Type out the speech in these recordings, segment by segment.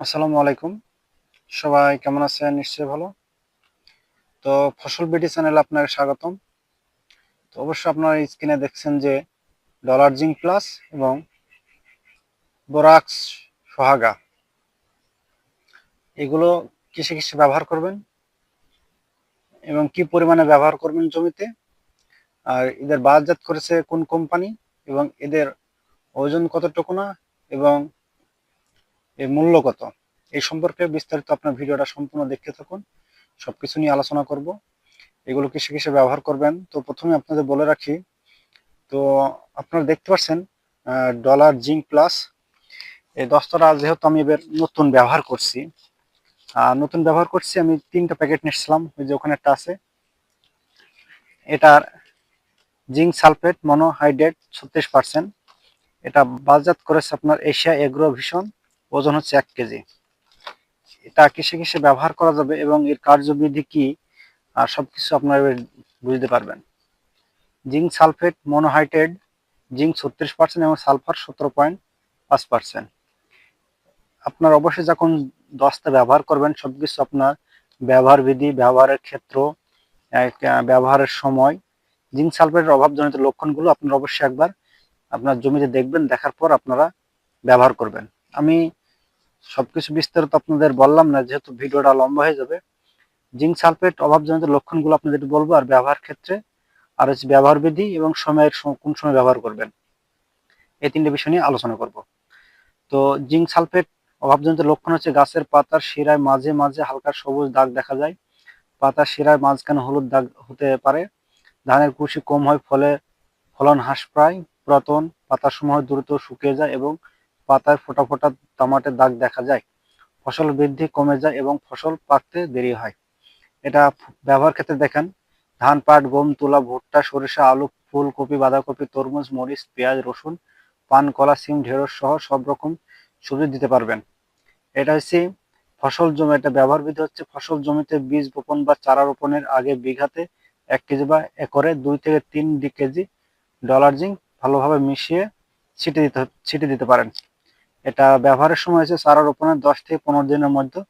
আসসালামু আলাইকুম। সবাই কেমন আছেন? নিশ্চয়ই ভালো। তো ফসল বিডি চ্যানেল আপনাকে স্বাগতম। তো অবশ্যই আপনারা স্ক্রিনে দেখছেন যে ডলার জিঙ্ক প্লাস এবং বোরাক্স সোহাগা এগুলো কিসে কিসে ব্যবহার করবেন? এবং কি পরিমাণে ব্যবহার করবেন জমিতে? আর এদের বাজারজাত করেছে কোন কোম্পানি? এবং এদের ওজন কতটুকু না? এবং এর মূল্য কত? এই সম্পর্কে বিস্তারিত আপনার ভিডিওটা সম্পূর্ণ দেখতে থাকুন। সবকিছু নিয়ে আলোচনা করব। এগুলো কিসে কিসে ব্যবহার করবেন? তো প্রথমে আপনাদের বলে রাখি, তো আপনারা দেখতে পাচ্ছেন ডলার জিঙ্ক প্লাস এই দশটা যেহেতু আমি এবার নতুন ব্যবহার করছি আর নতুন ব্যবহার করছি, আমি তিনটা প্যাকেট নিয়েছিলাম, ওই যে ওখানে একটা আছে। এটার জিঙ্ক সালফেট মনোহাইড্রেট ছত্রিশ পার্সেন্ট এটা বাজাত করেছে আপনার এশিয়া এগ্রো ভিশন। ওজন হচ্ছে এক কেজি। এটা কিসে কিসে ব্যবহার করা যাবে এবং এর কার্যবিধি কি, আর সবকিছু আপনারা বুঝতে পারবেন। জিঙ্ক সালফেট মনোহাইড্রেট, জিঙ্ক ছত্রিশ পার্সেন্ট এবং সালফার সতেরো পয়েন্ট পাঁচ পার্সেন্ট। আপনার অবশ্যই যখন দস্তা ব্যবহার করবেন, সবকিছু আপনার ব্যবহার বিধি, ব্যবহারের ক্ষেত্র ব্যবহারের সময়, জিঙ্ক সালফেটের অভাবজনিত লক্ষণগুলো আপনারা অবশ্যই একবার আপনার জমিতে দেখবেন, দেখার পর আপনারা ব্যবহার করবেন। আমি সবকিছু বিস্তারিত আপনাদের বললাম না, যেহেতু ভিডিওটা লম্বা হয়ে যাবে। জিঙ্ক সালফেট অভাবজনিত লক্ষণগুলো আপনাদের বলব, আর ব্যবহার ক্ষেত্রে আর হচ্ছে ব্যবহার বিধি এবং সময়ের কোন সময় ব্যবহার করবেন, এই তিনটে বিষয় নিয়ে আলোচনা করব। তো জিঙ্ক সালফেট অভাবজনিত লক্ষণ হচ্ছে গাছের পাতার শিরায় মাঝে মাঝে হালকা সবুজ দাগ দেখা যায়। পাতার শিরায় মাঝখানে হলুদ দাগ হতে পারে। ধানের কুশি কম হয়, ফলে ফলন হ্রাস পায়। পুরাতন পাতার সময় দ্রুত শুকিয়ে যায় এবং পাতায় ফোটা ফোটা তামাটে দাগ দেখা যায়, ফসল বৃদ্ধি কমে যায় এবং ফসল পাকতে দেরি হয়। এটা ব্যবহার ক্ষেত্রে দেখেন ধান পাট গম, তুলা, ভুট্টা, সরিষা, আলু, ফুলকপি, বাঁধাকপি, তরমুজ, মরিচ, পেঁয়াজ, রসুন, পান, কলা, সিম, ঢেঁড়স সহ সব রকম সবজি দিতে পারবেন। এটা হচ্ছে ফসল জমি, এটা ব্যবহার বিধি হচ্ছে ফসল জমিতে বীজ বপন বা চারা রোপণের আগে বিঘাতে এক কেজি বা একরে দুই থেকে তিন কেজি ডলার জিঙ্ক ভালোভাবে মিশিয়ে ছিটে দিতে ছিটে দিতে পারেন। এটা ব্যবহারের সময় হচ্ছে চারা রোপণের দশ থেকে পনেরো দিনের মধ্যে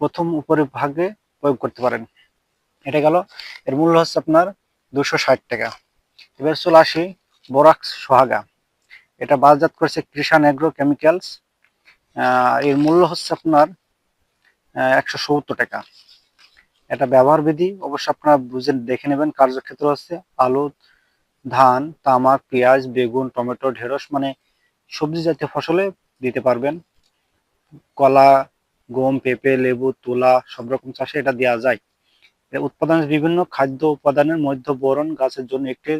প্রথম উপরে ভাগে প্রয়োগ করতে পারেন। এটা গেল। এর মূল্য হচ্ছে আপনার দুশো ষাট টাকা। এবার চলে আসি বোরাক্স সোহাগা। এটা বাজারজাত করেছে কৃষাণ অ্যাগ্রো কেমিক্যালস। এর মূল্য হচ্ছে আপনার একশো সত্তর টাকা। এটা ব্যবহার বিধি, অবশ্য আপনারা বুঝে দেখে নেবেন কার্যক্ষেত্র হচ্ছে আলু, ধান, তামাক, পেঁয়াজ, বেগুন, টমেটো, ঢেঁড়স মানে সবজি জাতীয় ফসলে দিতে পারবেন। কলা, গম, পেঁপে, লেবু, তুলা, সব রকম চাষে এটা দেওয়া যায়। উৎপাদনের বিভিন্ন খাদ্য উপাদানের মধ্যে বোরন গাছের জন্য একটি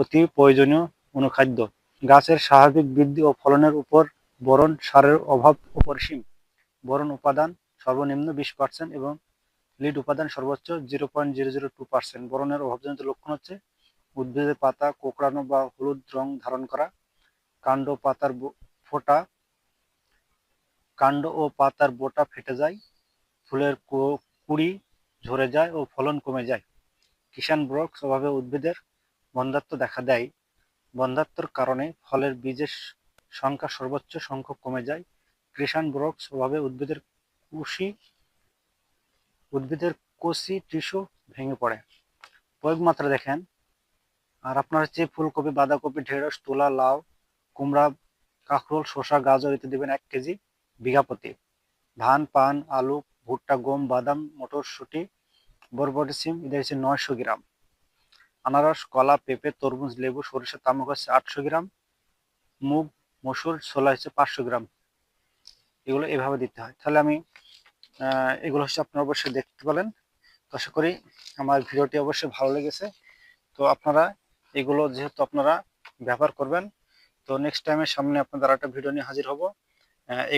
অতি প্রয়োজনীয় অনুখাদ্য। গাছের স্বাভাবিক বৃদ্ধি ও ফলনের উপর বরণ সারের অভাব অপরিসীম। বরণ উপাদান সর্বনিম্ন বিশ পার্সেন্ট এবং লিড উপাদান সর্বোচ্চ zero point zero zero two percent. বোরনের অভাবজনিত লক্ষণ হচ্ছে উদ্ভিদের পাতা, কোকড়ানো বা হলুদ রং ধারণ করা, কাণ্ড, পাতার ফোটা কাণ্ড ও পাতার বোটা ফেটে যায়, ফুলের কুড়ি ঝরে যায় ও ফলন কমে যায়। কিষান ব্রক্স অভাবে উদ্ভিদের বন্ধাত্ম দেখা দেয়। বন্ধাত্মর কারণে ফলের বীজের সংখ্যা সর্বোচ্চ সংখ্যক কমে যায়। কৃষাণ ব্রক্স অভাবে উদ্ভিদের কুশি, উদ্ভিদের কোষি টিস্যু ভেঙে পড়ে। প্রয়োগ মাত্রা দেখেন। আর আপনার হচ্ছে ফুলকপি, বাঁধাকপি, ঢেঁড়স, তুলা, লাউ, কুমড়া, কাঁকরোল, শসা, গাজর এতে দেবেন এক কেজি। বিঘা প্রতি। ধান, পান, আলু, ভুট্টা, গম, বাদাম, মটরশুঁটি, বরবটি, সিম এদের হচ্ছে নয়শো গ্রাম। আনারস, কলা, পেঁপে, তরমুজ, লেবু, সরিষা, তামাক হচ্ছে আটশো গ্রাম। মুগ, মসুর, ছোলা হচ্ছে পাঁচশো গ্রাম। এগুলো এভাবে দিতে হয়। তাহলে আমি এগুলো হচ্ছে আপনারা অবশ্যই দেখতে পেলেন আশা করি আমার ভিডিওটি অবশ্যই ভালো লেগেছে। তো আপনারা এগুলো যেহেতু আপনারা ব্যবহার করবেন, তো নেক্সট টাইমের সামনে আপনাদের একটা ভিডিও নিয়ে হাজির হব।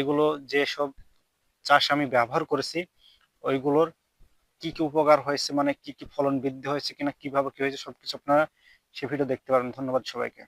এগুলো যেসব চাষ আমি ব্যবহার করেছি, ওইগুলোর কি কি উপকার হয়েছে মানে কি কি ফলন বৃদ্ধি হয়েছে কিনা, কীভাবে কি হয়েছে, সবকিছু আপনারা সে ভিডিও দেখতে পারেন। ধন্যবাদ সবাইকে।